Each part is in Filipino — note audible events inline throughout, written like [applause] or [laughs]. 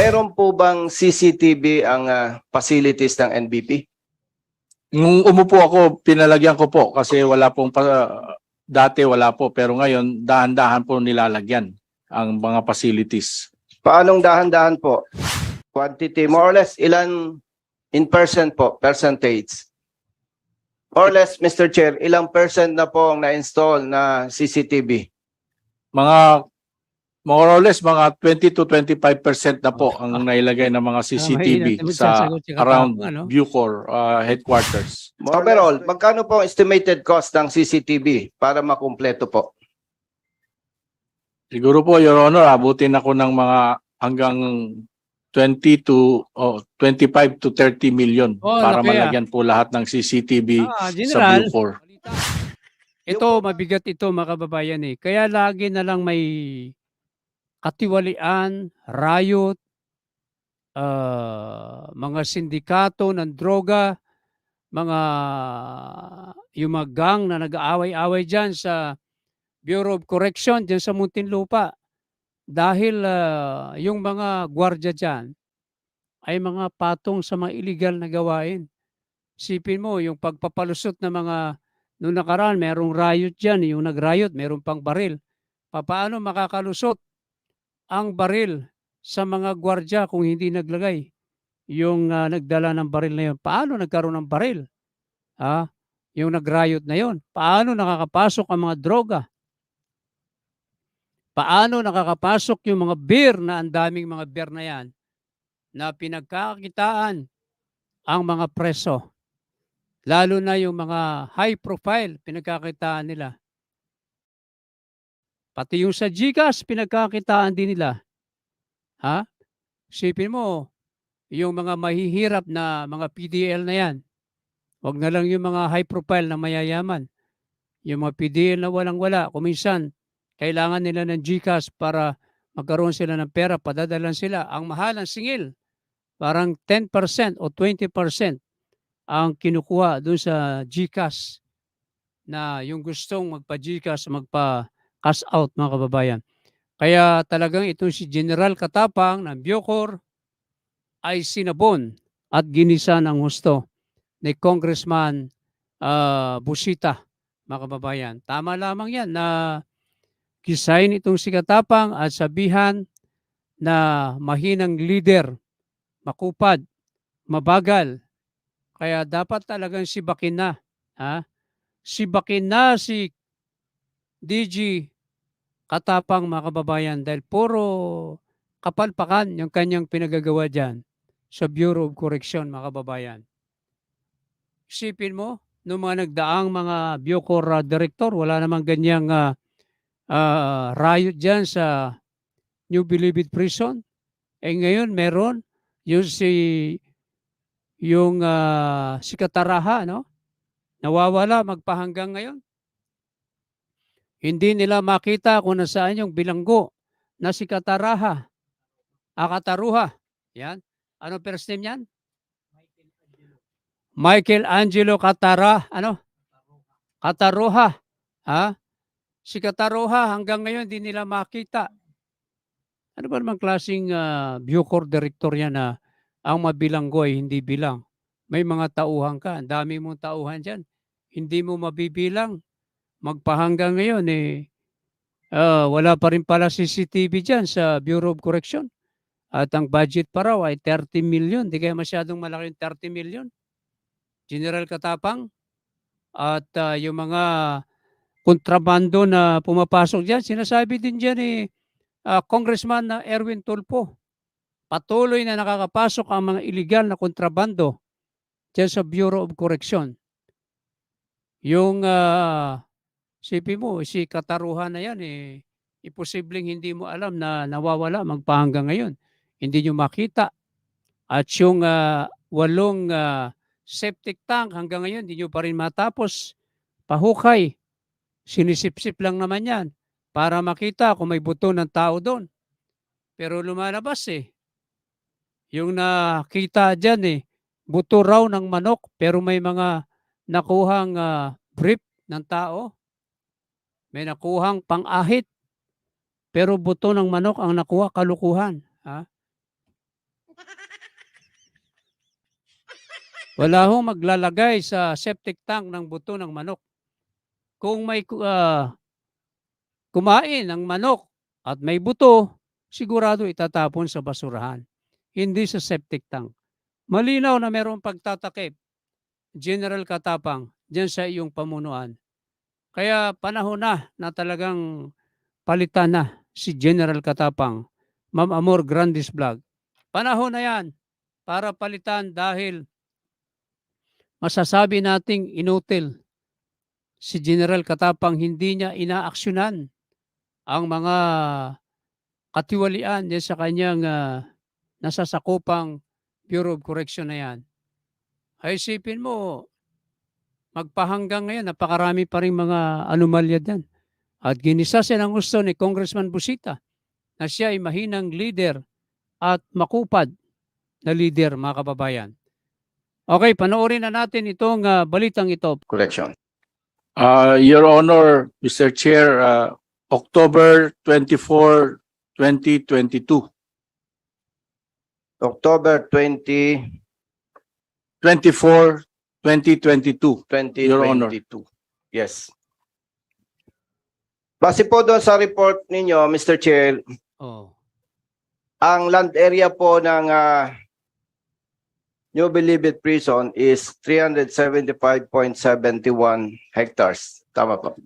Meron po bang CCTV ang ah, facilities ng NBP? Nung umupo ako, pinalagyan ko po kasi wala pong pa, dati wala po pero ngayon dahan-dahan po nilalagyan ang mga facilities. Paanong dahan-dahan po? Quantity, more or less, ilan in percent po, percentage? More or less, Mr. Chair, ilang percent na po ang na-install na CCTV? Mga more or less mga 20 to 25% na po ang nailagay ng mga CCTV mahirap naman sa around? Bucor uh, headquarters. Overall, magkano po ang estimated cost ng CCTV para makumpleto po? Siguro po, Your Honor, abutin ako ng mga hanggang 20 to oh, 25 to 30 million Oh, para ah. malagyan po lahat ng CCTV Ah, sa General, Bucor. balita. Ito, mabigat ito mga kababayan eh. Kaya lagi na lang may katiwalian, riot, ah, mga sindikato ng droga, mga yung mga gang na nag-aaway-away dyan sa Bureau of Correction dyan sa Muntinlupa. Dahil ah, yung mga gwardiya dyan ay mga patong sa mga illegal na gawain. Sipin mo, yung pagpapalusot ng mga Noong nakaraan, merong riot dyan. Yung nag-riot, merong pang baril. Paano makakalusot ang baril sa mga gwardya kung hindi naglagay? Yung ah, nagdala ng baril na yun. Paano nagkaroon ng baril? Ha? Yung nag-riot na yun. Paano nakakapasok ang mga droga? Paano nakakapasok yung mga beer na ang daming mga beer na yan na pinagkakakitaan ang mga preso? Lalo na yung mga high profile pinagkakitaan nila. Pati yung sa GCash pinagkakitaan din nila. Ha? Sipin mo, yung mga mahihirap na mga PDL na yan. Huwag na lang yung mga high profile na mayayaman. Yung mga PDL na walang-wala, kuminsan, kailangan nila ng GCash para magkaroon sila ng pera, padadalan sila. Ang mahal ng singil, parang 10% o 20% ang kinukuha doon sa GCash na yung gustong magpa-GCash, magpa-cash out mga kababayan. Kaya talagang itong si General Katapang ng Biocor ay sinabon at ginisa ng gusto ni Congressman ah, Busita mga kababayan. Tama lamang yan na kisain itong si Katapang at sabihan na mahinang leader, makupad, mabagal, kaya dapat talagang sibakin na. Ha? Sibakin na si DG Katapang mga kababayan dahil puro kapalpakan yung kanyang pinagagawa dyan sa Bureau of Correction mga kababayan. Isipin mo, nung mga nagdaang mga Bucor uh, director, wala namang ganyang ah, ah, riot dyan sa New Bilibid Prison. Eh ngayon meron yung si yung ah, si Kataraha, no? Nawawala magpahanggang ngayon. Hindi nila makita kung nasaan yung bilanggo na si Kataraha. Ah, Kataruha. Yan. Ano first name yan? Michael Angelo Katara, ano? Kataroha. Ha? Si Kataroha hanggang ngayon hindi nila makita. Ano ba namang klaseng uh, Bucor director yan na ang mabilanggo ay hindi bilang. May mga tauhan ka, ang dami mong tauhan dyan. Hindi mo mabibilang. Magpahanggang ngayon eh, ah, wala pa rin pala CCTV dyan sa Bureau of Correction. At ang budget pa raw ay 30 million. Di kaya masyadong malaki yung 30 million. General Katapang. At ah, yung mga kontrabando na pumapasok dyan, sinasabi din dyan eh, ah, Congressman na Erwin Tulfo patuloy na nakakapasok ang mga illegal na kontrabando dyan sa Bureau of Correction. Yung uh, sipi mo, si Kataruhan na yan, eh, imposibleng hindi mo alam na nawawala magpahanggang ngayon. Hindi nyo makita. At yung ah, walong ah, septic tank hanggang ngayon, hindi nyo pa rin matapos. Pahukay. Sinisip-sip lang naman yan para makita kung may buto ng tao doon. Pero lumalabas eh. Yung nakita dyan eh, buto raw ng manok pero may mga nakuhang ah, brief ng tao. May nakuhang pang-ahit, pero buto ng manok ang nakuha kalukuhan. Ha? Wala hong maglalagay sa septic tank ng buto ng manok. Kung may uh, kumain ng manok at may buto, sigurado itatapon sa basurahan, hindi sa septic tank. Malinaw na mayroong pagtatakip, General Katapang, dyan sa iyong pamunuan. Kaya panahon na na talagang palitan na si General Katapang, Ma'am Amor Grandis Vlog. Panahon na yan para palitan dahil masasabi nating inutil si General Katapang hindi niya inaaksyonan ang mga katiwalian sa kanyang ah, nasasakupang Bureau of Correction na yan. Ay isipin mo, magpahanggang ngayon, napakarami pa rin mga anomalya dyan. At ginisa siya ng gusto ni Congressman Busita na siya ay mahinang leader at makupad na leader, mga kababayan. Okay, panoorin na natin itong ah, balitang ito. Correction. Uh, Your Honor, Mr. Chair, uh, October 24, 2022, October 20, 24, 2022. 2022. Your Honor. Yes. Base po doon sa report ninyo, Mr. Chair, Oh. ang land area po ng ah, New Bilibid Prison is 375.71 hectares. Tama po.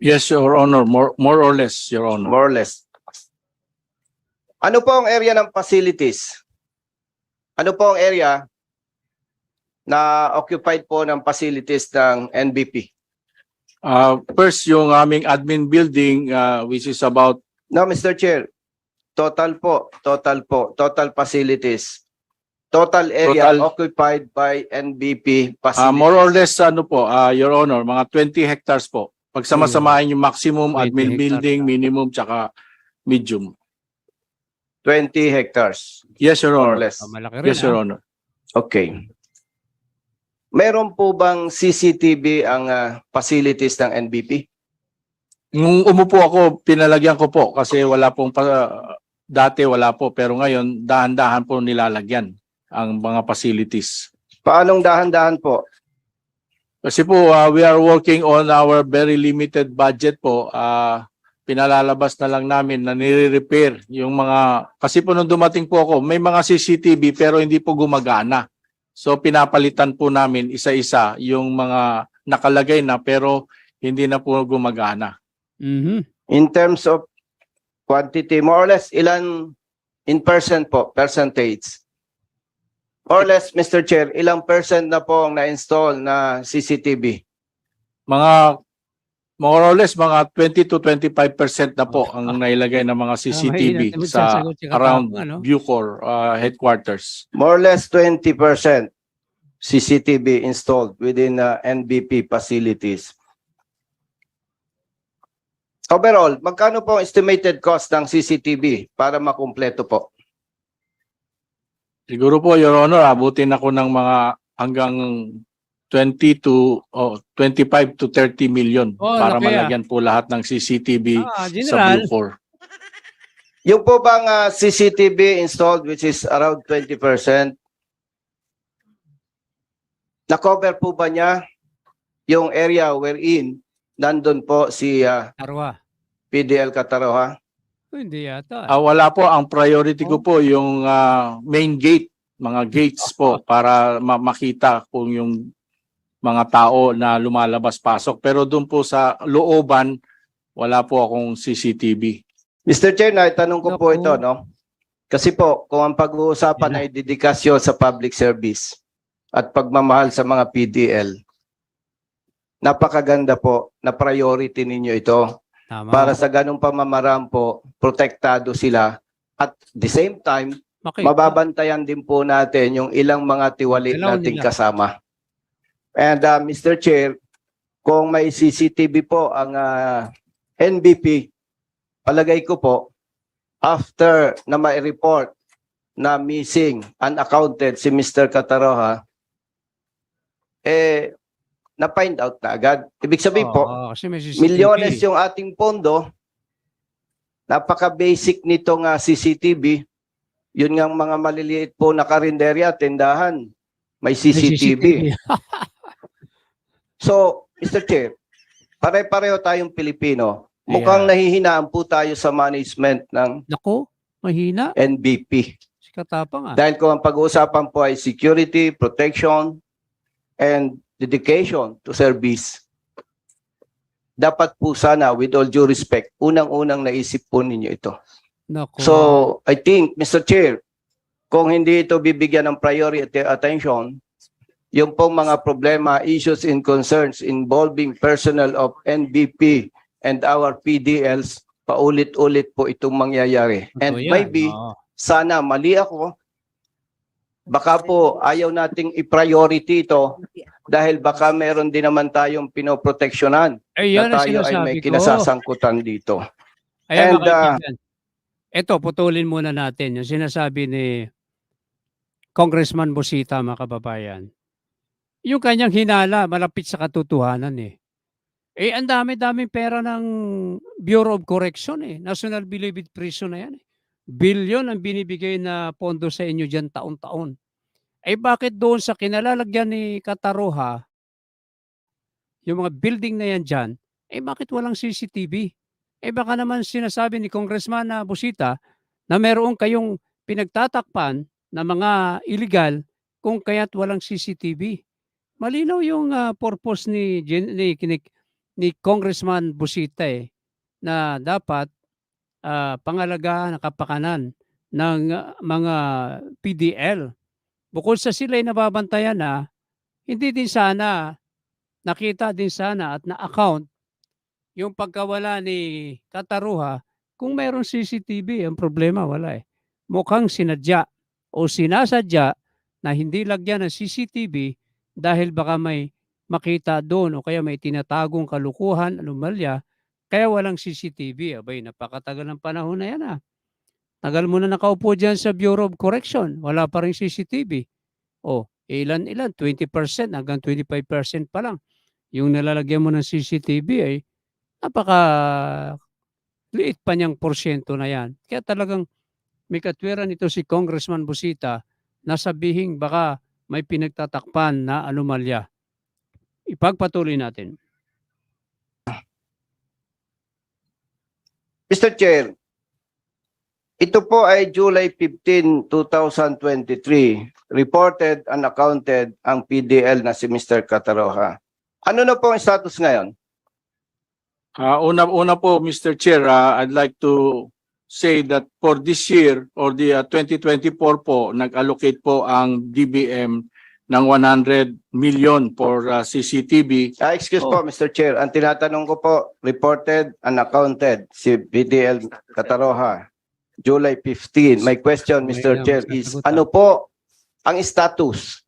Yes, Your Honor, more, more or less, Your Honor. More or less. Ano po ang area ng facilities? Ano po ang area na occupied po ng facilities ng NBP? Uh, first, yung aming admin building, uh, which is about, No, Mr. Chair. Total po, total po, total facilities. Total area Total- occupied by NBP uh, facilities. more or less, ano po, uh, Your Honor, mga 20 hectares po. Pagsamasamahin yung maximum, 20 admin hectares. building, minimum, tsaka medium. 20 hectares, Yes, Your more or Honor. less. Ah, malaki rin. Yes, Your ah. Honor. Okay. Meron po bang CCTV ang ah, facilities ng NBP? Nung umupo ako, pinalagyan ko po kasi wala pong pa, dati wala po pero ngayon dahan-dahan po nilalagyan ang mga facilities. Paanong dahan-dahan po? Kasi po uh, we are working on our very limited budget po. Uh, pinalalabas na lang namin na nire-repair yung mga kasi po nung dumating po ako, may mga CCTV pero hindi po gumagana. So pinapalitan po namin isa-isa yung mga nakalagay na pero hindi na po gumagana. Mhm. In terms of quantity, more or less, ilan in percent po, percentage? More or less, Mr. Chair, ilang percent na po ang na-install na CCTV? mga more or less mga 20 to 25% na po ang nailagay ng mga CCTV Ah, mahirap sa si around ano? Bucor uh, headquarters. More or less 20% CCTV installed within uh, NBP facilities. Overall, magkano po ang estimated cost ng CCTV para makumpleto po? Siguro po Your Honor, abutin ako ng mga hanggang 20 to oh, 25 to 30 million Oh, para ah. malagyan po lahat ng CCTV Ah, sa General, Bucor. Yung po bang uh, CCTV installed which is around 20%, na-cover po ba niya yung area wherein nandun po si uh, Arwa. PDL Kataroha? Oh, Hindi yata. Ah, wala po ang priority Oh. ko po yung ah, main gate, mga gates po para ma- makita kung yung mga tao na lumalabas pasok. Pero doon po sa looban, wala po akong CCTV. Mr. Chair, tanong ko po ito, no? Kasi po, kung ang pag-uusapan ay dedikasyon sa public service at pagmamahal sa mga PDL, napakaganda po na priority ninyo ito Tama. para sa ganong pamamaraan po, protektado sila at the same time, Makita. mababantayan din po natin yung ilang mga tiwali nating nila. kasama. And uh, Mr. Chair, kung may CCTV po ang uh, NBP, palagay ko po, after na may report na missing, unaccounted si Mr. Kataroha, eh, na-find out na agad. Ibig sabihin po, kasi may CCTV. milyones yung ating pondo. Napaka-basic nito nga CCTV. Yun nga mga maliliit po na karinderya, tindahan. may May CCTV. [laughs] So, Mr. Chair, pare-pareho tayong Pilipino. Mukhang nahihinaan po tayo sa management ng Nako, mahina. NBP. Si Katapang ah. Dahil kung ang pag-uusapan po ay security, protection, and dedication to service, dapat po sana, with all due respect, unang-unang naisip po ninyo ito. Nako. So, I think, Mr. Chair, kung hindi ito bibigyan ng priority attention, yung pong mga problema, issues and concerns involving personnel of NBP and our PDLs, paulit-ulit po itong mangyayari. And yan. maybe, sana mali ako, baka po ayaw nating i-priority ito dahil baka meron din naman tayong pinoproteksyonan yan na tayo ay may ko. kinasasangkutan dito. Ayan, And, uh. Ito, putulin muna natin yung sinasabi ni Congressman Busita, mga kababayan. Yung kanyang hinala, malapit sa katotohanan eh. Eh, ang dami-daming pera ng Bureau of Correction eh. National Bilibid Prison na yan eh. Bilyon ang binibigay na pondo sa inyo dyan taon-taon. Eh bakit doon sa kinalalagyan ni Kataroha, yung mga building na yan dyan, eh bakit walang CCTV? Eh baka naman sinasabi ni Congressman na Busita na meron kayong pinagtatakpan na mga illegal kung kaya't walang CCTV. Malinaw yung ah, purpose ni, ni, ni, ni Congressman Busita eh, na dapat ah, pangalagaan ang kapakanan ng ah, mga PDL. Bukod sa sila'y nababantayan na, hindi din sana, nakita din sana at na-account yung pagkawala ni Kataruha, kung mayroong CCTV, ang problema wala eh. Mukhang sinadya o sinasadya na hindi lagyan ng CCTV dahil baka may makita doon o kaya may tinatagong kalukuhan, anomalya, kaya walang CCTV. Abay, napakatagal ng panahon na yan ah. Tagal mo na nakaupo dyan sa Bureau of Correction, wala pa rin CCTV. O, ilan-ilan, 20% hanggang 25% pa lang. Yung nalalagyan mo ng CCTV ay napaka liit pa niyang porsyento na yan. Kaya talagang may katwiran ito si Congressman Busita na sabihing baka may pinagtatakpan na anomalya. Ipagpatuloy natin. Mr. Chair, ito po ay July 15, 2023. Reported and accounted ang PDL na si Mr. Kataroha. Ano na po ang status ngayon? Ah, una-una po, Mr. Chair, ah, I'd like to say that for this year or the ah, 2024 po, nag-allocate po ang DBM ng 100 million for ah, CCTV. Ah, excuse Oh. po, Mr. Chair. Ang tinatanong ko po, reported and accounted si PDL Kataroha. July 15. My question, Mr. Chair, is ano po ang status?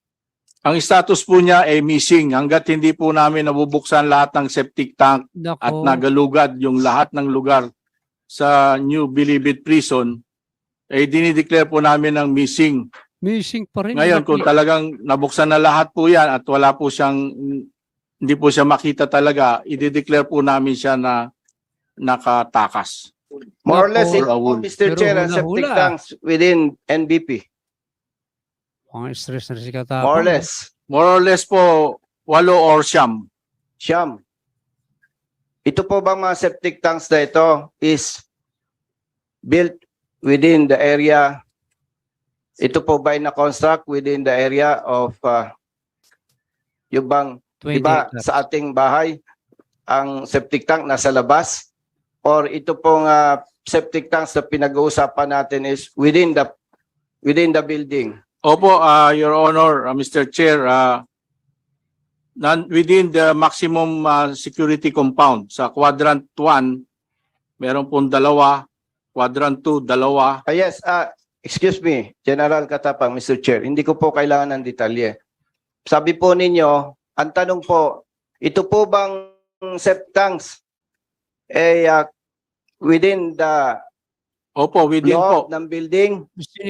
Ang status po niya ay missing hanggat hindi po namin nabubuksan lahat ng septic tank Nako, at nagalugad yung lahat ng lugar sa New Bilibid Prison, ay dinideclare po namin ng missing. missing pa rin. Ngayon, kung talagang nabuksan na lahat po yan at wala po siyang, hindi po siya makita talaga, i-declare po namin siya na nakatakas. More or less, po, Mr. Pero Chair, ang septic tanks within NBP. Mga stress na si. More or less. More or less po, walo or siyam. Siyam. Ito po bang mga septic tanks na ito is built within the area? Ito po ba ay na-construct within the area of uh, yung bang, 20 di ba, sa ating bahay, ang septic tank nasa labas? Or ito pong uh, septic tanks na pinag-uusapan natin is within the within the building? Opo, ah, Your Honor, ah, Mr. Chair, nan- within the maximum ah, security compound sa quadrant 1, meron pong dalawa, quadrant 2, dalawa. Ah, yes, ah, excuse me, General Katapang, Mr. Chair, hindi ko po kailangan ng detalye. Sabi po ninyo, ang tanong po, ito po bang septic tanks eh ah, within the Opo, within po. loob ng building.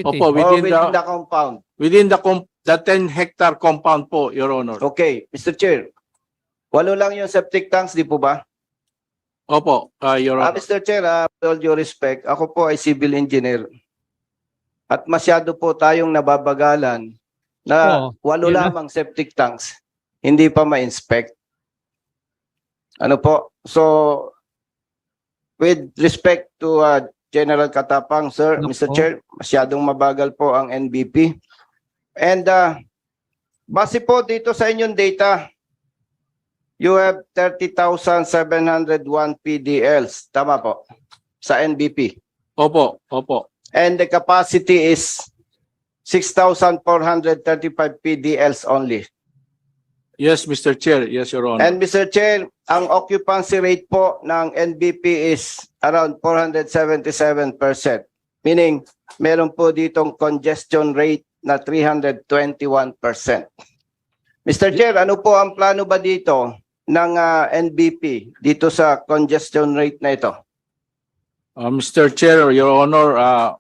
Opo, within within the, the compound? within the, com- the 10 hectare compound po, Your Honor. Okay, Mr. Chair, walo lang yung septic tanks, di po ba? Opo, ah, Your Ah, Honor. Mr. Chair, ah, with all due respect, ako po ay civil engineer. At masyado po tayong nababagalan na Oo, walo yun na. lamang septic tanks, hindi pa ma-inspect. Ano po? So, with respect to uh, General Katapang, sir, Ano Mr. po? Chair, masyadong mabagal po ang NBP. And uh, base po dito sa inyong data, you have 30,701 PDLs. Tama po? Sa NBP. Opo, opo. And the capacity is 6,435 PDLs only. Yes, Mr. Chair. Yes, Your Honor. And Mr. Chair, ang occupancy rate po ng NBP is around 477%. Meaning, meron po ditong congestion rate na 321%. Mr. Chair, ano po ang plano ba dito ng ah, NBP dito sa congestion rate na ito? Uh, Mr. Chair, Your Honor, uh,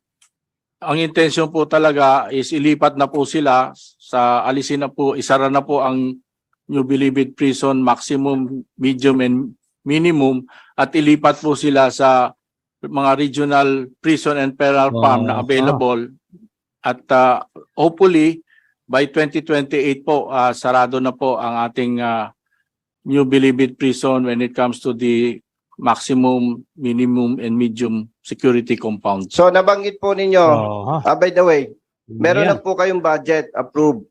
ang intention po talaga is ilipat na po sila sa alisin na po, isara na po ang New Bilibid Prison maximum, medium and minimum at ilipat po sila sa mga regional prison and penal farm na Wow. available at uh, hopefully by 2028 po uh, sarado na po ang ating uh, New Bilibid Prison when it comes to the maximum, minimum, and medium security compound. So nabanggit po ninyo, Aha. ah, by the way, meron Yan. na po kayong budget approved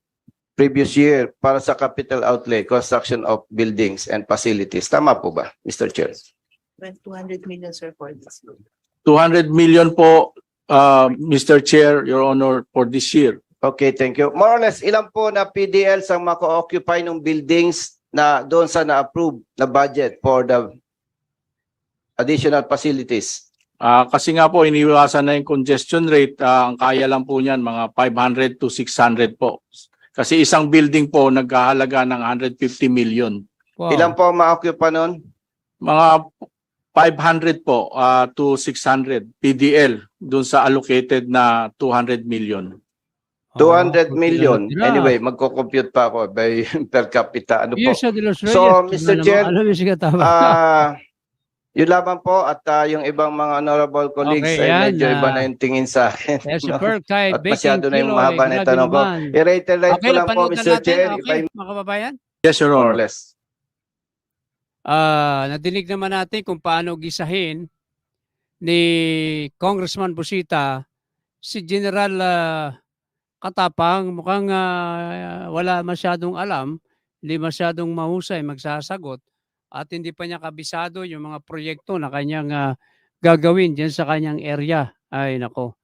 previous year para sa capital outlay, construction of buildings and facilities. Tama po ba, Mr. Chair? 200 million, sir, for this. 200 million po, uh, Mr. Chair, Your Honor, for this year. Okay, thank you. More or less, ilan po na PDLs ang mako-occupy ng buildings na doon sa na-approve na budget for the additional facilities? Ah, kasi nga po, iniwasan na yung congestion rate. ah, ang kaya lang po niyan, mga 500 to 600 po. Kasi isang building po, nagkahalaga ng 150 million. Wow. Ilan po ang ma-occupy nun? Mga 500 po ah, to 600 PDL doon sa allocated na 200 million. 200 Ah, million. Anyway, magko-compute pa ako by [laughs] per capita. Ano po? So. Mr. Chair. Ah, yun lamang po at ah, yung ibang mga honorable colleagues Okay, ay yan, medyo iba na yung tingin sa akin. Yes, no? kay At masyado na yung mahaba na grabe tanong ko. I-reiterate Okay, ko lang po, Mr. natin. Chair, Okay, I mga kababayan. Yes, Your more or Honor. less. Ah, nadinig naman natin kung paano gisahin ni Congressman Busita si General ah, Katapang mukhang ah, wala masyadong alam, hindi masyadong mahusay magsasagot at hindi pa niya kabisado yung mga proyekto na kanyang ah, gagawin diyan sa kanyang area. Ay nako.